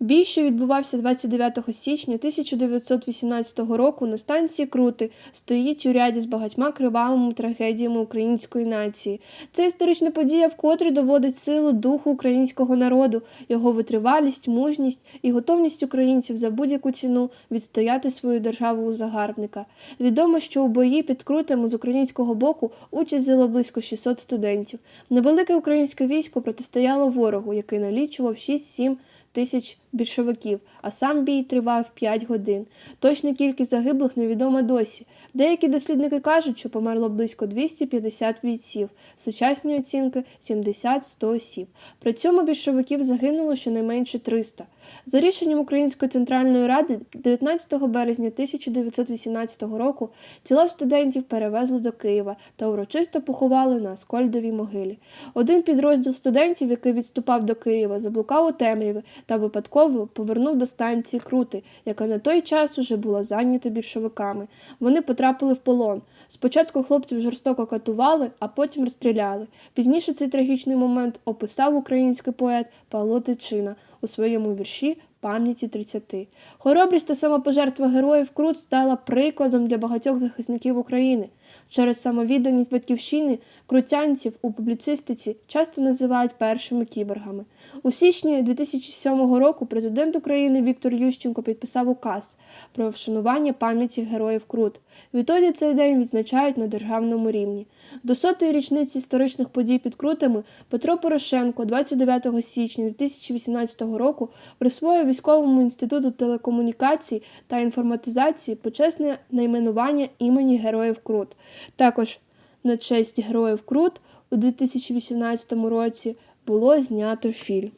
Бій, що відбувався 29 січня 1918 року на станції Крути, стоїть у ряді з багатьма кривавими трагедіями української нації. Це історична подія вкотре доводить силу духу українського народу, його витривалість, мужність і готовність українців за будь-яку ціну відстояти свою державу у загарбника. Відомо, що у бої під Крутами з українського боку участь взяло близько 600 студентів. Невелике українське військо протистояло ворогу, який налічував 6-7 тисяч більшовиків, а сам бій тривав 5 годин. Точна кількість загиблих невідома досі. Деякі дослідники кажуть, що померло близько 250 бійців, сучасні оцінки 70-100 осіб. При цьому більшовиків загинуло щонайменше 300. За рішенням Української центральної ради 19 березня 1918 року тіла студентів перевезли до Києва та урочисто поховали на Аскольдовій могилі. Один підрозділ студентів, який відступав до Києва, заблукав у темряві та випадково повернув до станції Крути, яка на той час уже була зайнята більшовиками. Вони потрапили в полон. Спочатку хлопців жорстоко катували, а потім розстріляли. Пізніше цей трагічний момент описав український поет Павло Тичина у своєму вірші Пам'яті 30. Хоробрість та самопожертва героїв Крут стала прикладом для багатьох захисників України. Через самовідданість батьківщини крутянців у публіцистиці часто називають першими кіборгами. У січні 2007 року президент України Віктор Ющенко підписав указ про вшанування пам'яті героїв Крут. Відтоді цей день відзначають на державному рівні. До сотої річниці історичних подій під Крутами Петро Порошенко 29 січня 2018 року присвоїв військовому інституту телекомунікацій та інформатизації почесне найменування імені Героїв Також на честь Героїв Крут у 2018 році було знято фільм.